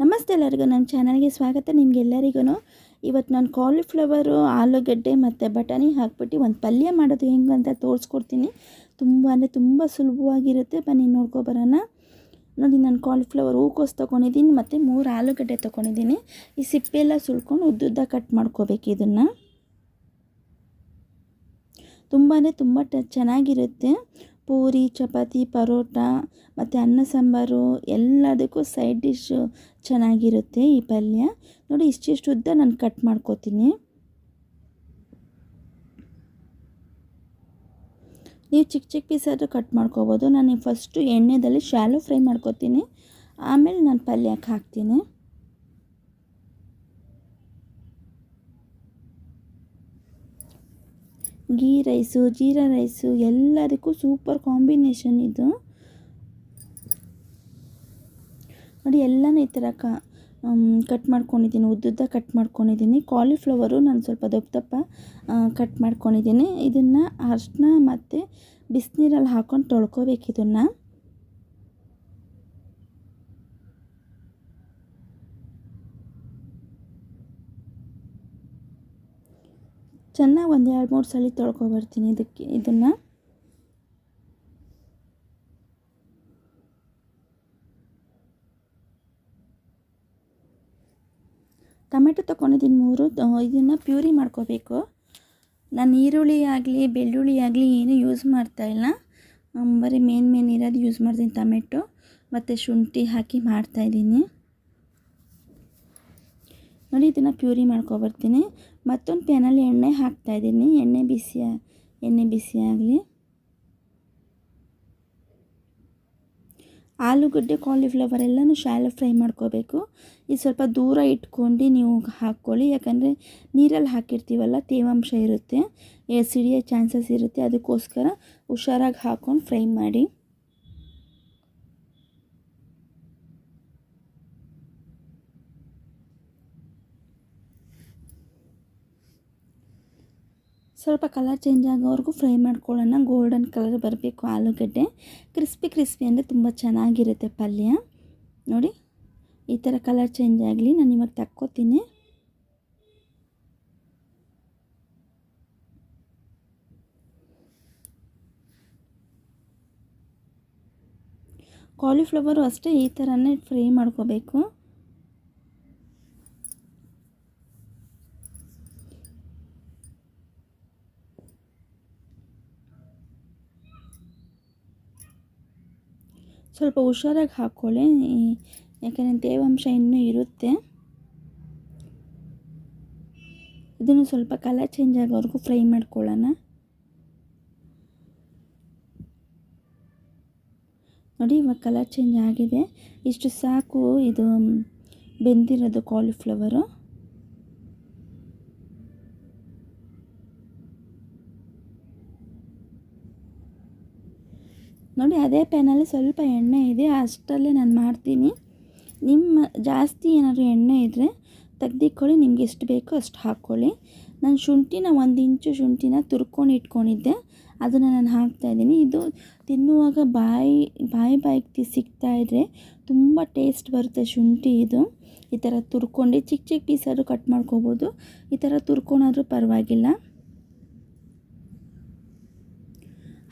ನಮಸ್ತೆ ಎಲ್ಲರಿಗೂ, ನನ್ನ ಚಾನಲ್ಗೆ ಸ್ವಾಗತ. ನಿಮಗೆಲ್ಲರಿಗೂ ಇವತ್ತು ನಾನು ಕಾಲಿಫ್ಲವರು ಆಲೂಗಡ್ಡೆ ಮತ್ತು ಬಟಾಣಿ ಹಾಕ್ಬಿಟ್ಟು ಒಂದು ಪಲ್ಯ ಮಾಡೋದು ಹೆಂಗೆ ಅಂತ ತೋರಿಸ್ಕೊಡ್ತೀನಿ. ತುಂಬ ಅಂದರೆ ತುಂಬ ಸುಲಭವಾಗಿರುತ್ತೆ. ಬನ್ನಿ ನೋಡ್ಕೊಬರೋಣ ನೋಡಿ, ನಾನು ಕಾಲಿಫ್ಲವರ್ ಹೂಕೋಸು ತೊಗೊಂಡಿದ್ದೀನಿ ಮತ್ತು ಮೂರು ಆಲೂಗಡ್ಡೆ ತೊಗೊಂಡಿದ್ದೀನಿ. ಈ ಸಿಪ್ಪೆಲ್ಲ ಸುಳ್ಕೊಂಡು ಉದ್ದುದ್ದ ಕಟ್ ಮಾಡ್ಕೋಬೇಕು ಇದನ್ನು. ತುಂಬಾ ತುಂಬ ಚೆನ್ನಾಗಿರುತ್ತೆ. ಪೂರಿ, ಚಪಾತಿ, ಪರೋಟ ಮತ್ತು ಅನ್ನ ಸಾಂಬಾರು ಎಲ್ಲದಕ್ಕೂ ಸೈಡ್ ಡಿಶ್ಶು ಚೆನ್ನಾಗಿರುತ್ತೆ ಈ ಪಲ್ಯ. ನೋಡಿ ಇಷ್ಟಿಷ್ಟು ಉದ್ದ ನಾನು ಕಟ್ ಮಾಡ್ಕೋತೀನಿ. ನೀವು ಚಿಕ್ಕ ಚಿಕ್ಕ ಪೀಸ್ ಆದರೂ ಕಟ್ ಮಾಡ್ಕೋಬೋದು. ನಾನು ಫಸ್ಟು ಎಣ್ಣೆದಲ್ಲಿ ಶಾಲೋ ಫ್ರೈ ಮಾಡ್ಕೋತೀನಿ. ಆಮೇಲೆ ನಾನು ಪಲ್ಯಕ್ಕೆ ಹಾಕ್ತೀನಿ. ಗೀ ರೈಸು, ಜೀರಾ ರೈಸು, ಎಲ್ಲದಕ್ಕೂ ಸೂಪರ್ ಕಾಂಬಿನೇಷನ್ ಇದು. ನೋಡಿ, ಎಲ್ಲನೂ ಈ ಥರ ಕ ಕಟ್ ಮಾಡ್ಕೊಂಡಿದ್ದೀನಿ. ಉದ್ದುದ್ದ ಕಟ್ ಮಾಡ್ಕೊಂಡಿದ್ದೀನಿ. ಕಾಲಿಫ್ಲವರು ನಾನು ಸ್ವಲ್ಪ ದಪ್ಪ ದಪ್ಪ ಕಟ್ ಮಾಡ್ಕೊಂಡಿದ್ದೀನಿ. ಇದನ್ನು ಅರ್ಶಿನ ಮತ್ತು ಬಿಸಿನೀರಲ್ಲಿ ಹಾಕ್ಕೊಂಡು ತೊಳ್ಕೊಬೇಕು ಇದನ್ನು. ಚೆನ್ನಾಗಿ ಒಂದು ಎರಡು ಮೂರು ಸಲ ತೊಳ್ಕೊಬರ್ತೀನಿ ಇದಕ್ಕೆ, ಇದನ್ನು. ಟೊಮೆಟೊ ತೊಗೊಂಡಿದ್ದೀನಿ ಮೂರು ಇದನ್ನು ಪ್ಯೂರಿ ಮಾಡ್ಕೋಬೇಕು. ನಾನು ಈರುಳ್ಳಿ ಆಗಲಿ, ಬೆಳ್ಳುಳ್ಳಿ ಆಗಲಿ ಏನೂ ಯೂಸ್ ಮಾಡ್ತಾಯಿಲ್ಲ ಬರೀ ಮೇನ್ ಮೇನ್ ಇರೋದು ಯೂಸ್ ಮಾಡ್ತೀನಿ ಟೊಮೆಟೊ. ಮತ್ತು ಶುಂಠಿ ಹಾಕಿ ಮಾಡ್ತಾಯಿದ್ದೀನಿ ನೋಡಿ, ಇದನ್ನು ಪ್ಯೂರಿ ಮಾಡ್ಕೊಬರ್ತೀನಿ. ಮತ್ತೊಂದು ಪ್ಯಾನಲ್ಲಿ ಎಣ್ಣೆ ಹಾಕ್ತಾಯಿದ್ದೀನಿ ಎಣ್ಣೆ ಬಿಸಿ ಎಣ್ಣೆ ಬಿಸಿ ಆಗಲಿ. ಆಲೂಗಡ್ಡೆ ಕಾಲಿಫ್ಲವರ್ ಎಲ್ಲನೂ ಶಾಲೋ ಫ್ರೈ ಮಾಡ್ಕೋಬೇಕು. ಇದು ಸ್ವಲ್ಪ ದೂರ ಇಟ್ಕೊಂಡು ನೀವು ಹಾಕ್ಕೊಳ್ಳಿ. ಯಾಕಂದರೆ ನೀರಲ್ಲಿ ಹಾಕಿರ್ತೀವಲ್ಲ, ತೇವಾಂಶ ಇರುತ್ತೆ. ಸಿಡಿಯೋ ಚಾನ್ಸಸ್ ಇರುತ್ತೆ. ಅದಕ್ಕೋಸ್ಕರ ಹುಷಾರಾಗಿ ಹಾಕ್ಕೊಂಡು ಫ್ರೈ ಮಾಡಿ. ಸ್ವಲ್ಪ ಕಲರ್ ಚೇಂಜ್ ಆಗೋವರೆಗೂ ಫ್ರೈ ಮಾಡ್ಕೊಳ್ಳೋಣ. ಗೋಲ್ಡನ್ ಕಲರ್ ಬರಬೇಕು ಆಲೂಗಡ್ಡೆ. ಕ್ರಿಸ್ಪಿ ಕ್ರಿಸ್ಪಿ ಅಂದರೆ ತುಂಬ ಚೆನ್ನಾಗಿರುತ್ತೆ ಪಲ್ಯ. ನೋಡಿ, ಈ ಥರ ಕಲರ್ ಚೇಂಜ್ ಆಗಲಿ, ನಾನು ಇವಾಗ ತಕ್ಕೋತೀನಿ. ಕಾಲಿಫ್ಲವರು ಅಷ್ಟೇ ಈ ಥರನೇ ಫ್ರೈ ಮಾಡ್ಕೋಬೇಕು. ಸ್ವಲ್ಪ ಹುಷಾರಾಗಿ ಹಾಕ್ಕೊಳ್ಳಿ. ಯಾಕೆಂದರೆ ತೇವಾಂಶ ಇನ್ನೂ ಇರುತ್ತೆ. ಇದನ್ನು ಸ್ವಲ್ಪ ಕಲರ್ ಚೇಂಜ್ ಆಗೋವರೆಗೂ ಫ್ರೈ ಮಾಡ್ಕೊಳ್ಳೋಣ. ನೋಡಿ, ಇವಾಗ ಕಲರ್ ಚೇಂಜ್ ಆಗಿದೆ. ಇಷ್ಟು ಸಾಕು ಇದು ಬೆಂದಿರೋದು ಕಾಲಿಫ್ಲವರು ನೋಡಿ, ಅದೇ ಪ್ಯಾನಲ್ಲಿ ಸ್ವಲ್ಪ ಎಣ್ಣೆ ಇದೆ, ಅಷ್ಟರಲ್ಲೇ ನಾನು ಮಾಡ್ತೀನಿ. ನಿಮ್ಮ ಜಾಸ್ತಿ ಏನಾದರೂ ಎಣ್ಣೆ ಇದ್ದರೆ ತೆಗ್ದಿಕ್ಕೊಳ್ಳಿ ನಿಮ್ಗೆ ಎಷ್ಟು ಬೇಕೋ ಅಷ್ಟು ಹಾಕ್ಕೊಳ್ಳಿ. ನಾನು ಶುಂಠಿನ ಒಂದು ಇಂಚು ಶುಂಠಿನ ತುರ್ಕೊಂಡು ಇಟ್ಕೊಂಡಿದ್ದೆ, ಅದನ್ನು ನಾನು ಹಾಕ್ತಾಯಿದ್ದೀನಿ ಇದು ತಿನ್ನುವಾಗ ಬಾಯಿ ಬಾಯಿ ಬಾಯಿಗೆ ಸಿಗ್ತಾಯಿದ್ರೆ ತುಂಬ ಟೇಸ್ಟ್ ಬರುತ್ತೆ ಶುಂಠಿ ಇದು. ಈ ಥರ ತುರ್ಕೊಂಡು ಚಿಕ್ಕ ಚಿಕ್ಕ ಪೀಸಾದರೂ ಕಟ್ ಮಾಡ್ಕೋಬೋದು. ಈ ಥರ ತುರ್ಕೊಂಡಾದರೂ ಪರವಾಗಿಲ್ಲ.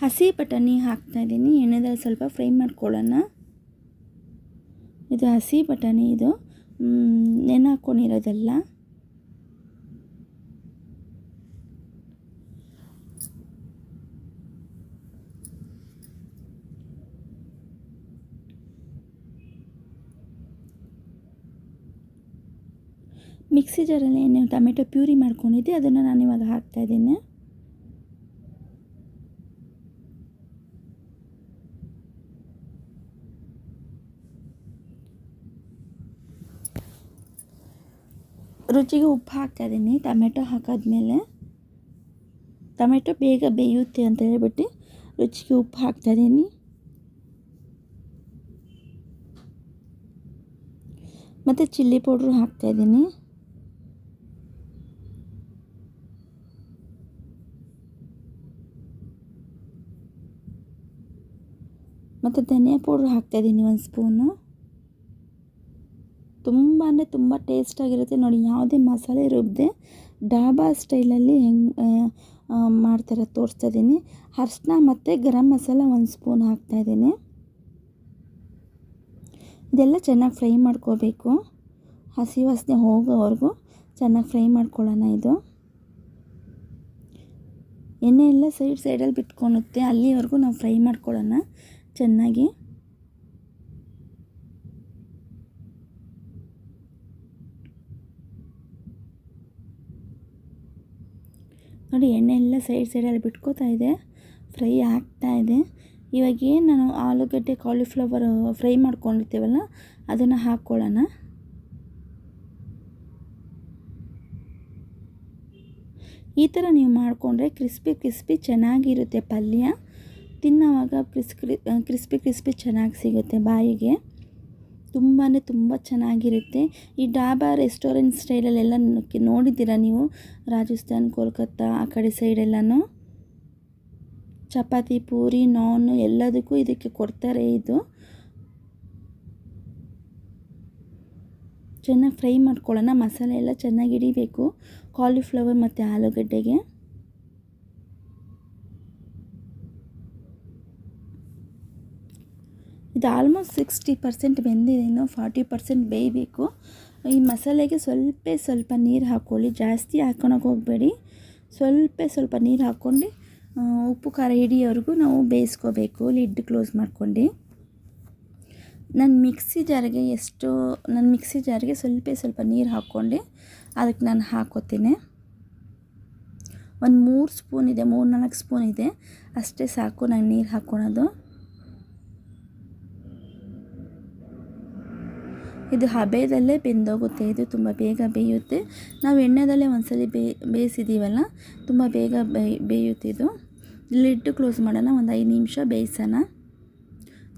ಹಸಿ ಬಟಾಣಿ ಹಾಕ್ತಾಯಿದ್ದೀನಿ ಎಣ್ಣೆದಲ್ಲಿ ಸ್ವಲ್ಪ ಫ್ರೈ ಮಾಡ್ಕೊಳ್ಳೋಣ. ಇದು ಹಸಿ ಬಟಾಣಿ ಇದು. ನೆನೆ ಹಾಕ್ಕೊಂಡಿರೋದೆಲ್ಲ ಮಿಕ್ಸಿ ಜಾರಲ್ಲಿ ಏನು ಟೊಮೆಟೊ ಪ್ಯೂರಿ ಮಾಡ್ಕೊಂಡಿದ್ದೆ. ಅದನ್ನು ನಾನು ಇವಾಗ ಹಾಕ್ತಾಯಿದ್ದೀನಿ ರುಚಿಗೆ ಉಪ್ಪು ಹಾಕ್ತಾಯಿದ್ದೀನಿ. ಟೊಮೆಟೊ ಹಾಕಾದ್ಮೇಲೆ ಟೊಮೆಟೊ ಬೇಗ ಬೇಯುತ್ತೆ ಅಂತ ಹೇಳ್ಬಿಟ್ಟು ರುಚಿಗೆ ಉಪ್ಪು ಹಾಕ್ತಾಯಿದ್ದೀನಿ. ಮತ್ತು ಚಿಲ್ಲಿ ಪೌಡ್ರು ಹಾಕ್ತಾಯಿದ್ದೀನಿ. ಮತ್ತು ಧನಿಯಾ ಪೌಡ್ರ್ ಹಾಕ್ತಾಯಿದ್ದೀನಿ ಒಂದು ಸ್ಪೂನು. ತುಂಬ ಅಂದರೆ ತುಂಬ ಟೇಸ್ಟಾಗಿರುತ್ತೆ ನೋಡಿ, ಯಾವುದೇ ಮಸಾಲೆ ರುಬ್ಬದೆ ಡಾಬಾ ಸ್ಟೈಲಲ್ಲಿ ಹೆಂಗೆ ಮಾಡ್ತಾರೆ ತೋರಿಸ್ತಾ ಇದ್ದೀನಿ ಅರ್ಶಿನ ಮತ್ತು ಗರಂ ಮಸಾಲ ಒಂದು ಸ್ಪೂನ್ ಹಾಕ್ತಾಯಿದ್ದೀನಿ ಇದೆಲ್ಲ ಚೆನ್ನಾಗಿ ಫ್ರೈ ಮಾಡ್ಕೋಬೇಕು. ಹಸಿ ವಾಸನೆ ಹೋಗೋವರೆಗೂ ಚೆನ್ನಾಗಿ ಫ್ರೈ ಮಾಡ್ಕೊಳ್ಳೋಣ ಇದು. ಎಣ್ಣೆ ಎಲ್ಲ ಸೈಡ್ ಸೈಡಲ್ಲಿ ಬಿಟ್ಕೊಳುತ್ತೆ ಅಲ್ಲಿವರೆಗೂ ನಾವು ಫ್ರೈ ಮಾಡ್ಕೊಳ್ಳೋಣ ಚೆನ್ನಾಗಿ. ನೋಡಿ ಎಣ್ಣೆ ಎಲ್ಲ ಸೈಡ್ ಸೈಡಲ್ಲಿ ಬಿಟ್ಕೋತಾ ಇದೆ. ಫ್ರೈ ಆಗ್ತಾ ಇದೆ. ಇವಾಗ ಏನು ನಾನು ಆಲೂಗಡ್ಡೆ ಕಾಲಿಫ್ಲವರ್ ಫ್ರೈ ಮಾಡ್ಕೊಂಡಿರ್ತೀವಲ್ಲ, ಅದನ್ನು ಹಾಕ್ಕೊಳ್ಳೋಣ ಈ ಥರ ನೀವು ಮಾಡಿಕೊಂಡ್ರೆ ಕ್ರಿಸ್ಪಿ ಕ್ರಿಸ್ಪಿ ಚೆನ್ನಾಗಿರುತ್ತೆ ಪಲ್ಯ. ತಿನ್ನೋವಾಗ ಕ್ರಿಸ್ ಕ್ರಿಸ್ಪಿ ಕ್ರಿಸ್ಪಿ ಚೆನ್ನಾಗಿ ಸಿಗುತ್ತೆ ಬಾಯಿಗೆ. ತುಂಬಾ ತುಂಬ ಚೆನ್ನಾಗಿರುತ್ತೆ. ಈ ಡಾಬಾ ರೆಸ್ಟೋರೆಂಟ್ ಸ್ಟೈಲಲ್ಲೆಲ್ಲ ನೋಡಿದ್ದೀರಾ ನೀವು? ರಾಜಸ್ಥಾನ್, ಕೋಲ್ಕತ್ತಾ, ಆ ಕಡೆ ಸೈಡೆಲ್ಲನೂ? ಚಪಾತಿ, ಪೂರಿ, ನಾನು ಎಲ್ಲದಕ್ಕೂ ಇದಕ್ಕೆ ಕೊಡ್ತಾರೆ ಇದು. ಚೆನ್ನಾಗಿ ಫ್ರೈ ಮಾಡ್ಕೊಳ್ಳೋಣ. ಮಸಾಲೆ ಎಲ್ಲ ಚೆನ್ನಾಗಿ ಹಿಡಿಬೇಕು. ಕಾಲಿಫ್ಲವರ್ ಮತ್ತು ಆಲೂಗಡ್ಡೆಗೆ. ಇದು ಆಲ್ಮೋಸ್ಟ್ ಸಿಕ್ಸ್ಟಿ ಪರ್ಸೆಂಟ್ ಬೆಂದಿದೆ, ಇನ್ನು ಫಾರ್ಟಿ ಪರ್ಸೆಂಟ್ ಬೇಯಬೇಕು. ಈ ಮಸಾಲೆಗೆ ಸ್ವಲ್ಪ ಸ್ವಲ್ಪ ನೀರು ಹಾಕ್ಕೊಳ್ಳಿ, ಜಾಸ್ತಿ ಹಾಕೊಳಕ್ಕೆ ಹೋಗಬೇಡಿ. ಸ್ವಲ್ಪ ಸ್ವಲ್ಪ ನೀರು ಹಾಕ್ಕೊಂಡು ಉಪ್ಪು, ಖಾರ ಹಿಡಿಯೋವರೆಗೂ ನಾವು ಬೇಯಿಸ್ಕೋಬೇಕು ಲಿಡ್ ಕ್ಲೋಸ್ ಮಾಡ್ಕೊಂಡು. ನನ್ನ ಮಿಕ್ಸಿ ಜಾರಿಗೆ ಎಷ್ಟು ನನ್ನ ಮಿಕ್ಸಿ ಜಾರಿಗೆ ಸ್ವಲ್ಪ ಸ್ವಲ್ಪ ನೀರು ಹಾಕ್ಕೊಂಡು ಅದಕ್ಕೆ ನಾನು ಹಾಕೋತೀನಿ ಒಂದು ಮೂರು ಸ್ಪೂನ್ ಇದೆ, ಮೂರು ನಾಲ್ಕು ಸ್ಪೂನ್ ಇದೆ. ಅಷ್ಟೇ ಸಾಕು ನಾನು ನೀರು ಹಾಕ್ಕೊಳೋದು. ಇದು ಹಬೆದಲ್ಲೇ ಬೆಂದೋಗುತ್ತೆ. ಇದು ತುಂಬ ಬೇಗ ಬೇಯುತ್ತೆ. ನಾವು ಎಣ್ಣೆದಲ್ಲೇ ಒಂದ್ಸಲಿ ಬೇ ಬೇಯಿಸಿದ್ದೀವಲ್ಲ ತುಂಬ ಬೇಗ ಬೇಯ್ ಬೇಯುತ್ತೆ ಇದು. ಲಿಡ್ ಕ್ಲೋಸ್ ಮಾಡೋಣ, ಒಂದು ಐದು ನಿಮಿಷ ಬೇಯಿಸೋಣ.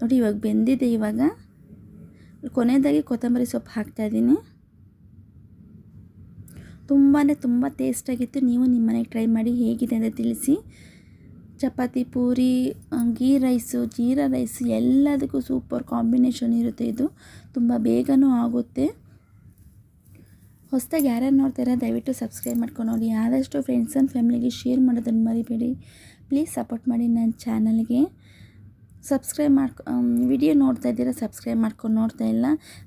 ನೋಡಿ, ಇವಾಗ ಬೆಂದಿದೆ ಇವಾಗ. ಕೊನೆಯದಾಗಿ ಕೊತ್ತಂಬರಿ ಸೊಪ್ಪು ಹಾಕ್ತಾಯಿದ್ದೀನಿ ತುಂಬಾ ತುಂಬ ಟೇಸ್ಟಾಗಿತ್ತು ನೀವು ನಿಮ್ಮನೆಗೆ ಟ್ರೈ ಮಾಡಿ ಹೇಗಿದೆ ಅಂತ ತಿಳಿಸಿ. Chapati, puri ghee rice, jeera rice ಎಲ್ಲದಕ್ಕೂ ಸೂಪರ್ ಕಾಂಬಿನೇಷನ್ ಇರುತ್ತೆ ಇದು. ತುಂಬ ಬೇಗನೂ ಆಗುತ್ತೆ. ಹೊಸದಾಗಿ ಯಾರ್ಯಾರು ನೋಡ್ತಾರೆ ದಯವಿಟ್ಟು ಸಬ್ಸ್ಕ್ರೈಬ್ ಮಾಡ್ಕೊಂಡು ನೋಡಿ. ಆದಷ್ಟು ಫ್ರೆಂಡ್ಸ್ ಆ್ಯಂಡ್ ಫ್ಯಾಮಿಲಿಗೆ ಶೇರ್ ಮಾಡೋದನ್ನು ಮರಿಬೇಡಿ. ಪ್ಲೀಸ್ ಸಪೋರ್ಟ್ ಮಾಡಿ ನನ್ನ ಚಾನಲ್ಗೆ ಸಬ್ಸ್ಕ್ರೈಬ್ ಮಾಡ್ಕೊ ವಿಡಿಯೋ ನೋಡ್ತಾ ಇದ್ದೀರಾ ಸಬ್ಸ್ಕ್ರೈಬ್ ಮಾಡ್ಕೊಂಡು ನೋಡ್ತಾ ಇಲ್ಲ.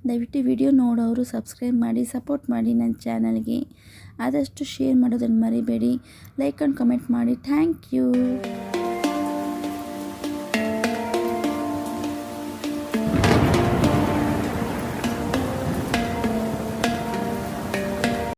ದಯವಿಟ್ಟು ವಿಡಿಯೋ ನೋಡೋರು ಸಬ್ಸ್ಕ್ರೈಬ್ ಮಾಡಿ ಸಪೋರ್ಟ್ ಮಾಡಿ ನನ್ನ ಚಾನಲ್ಗೆ ಆದಷ್ಟು ಶೇರ್ ಮಾಡೋದನ್ನು ಮರಿಬೇಡಿ. ಲೈಕ್ ಆ್ಯಂಡ್ ಕಮೆಂಟ್ ಮಾಡಿ. Thank you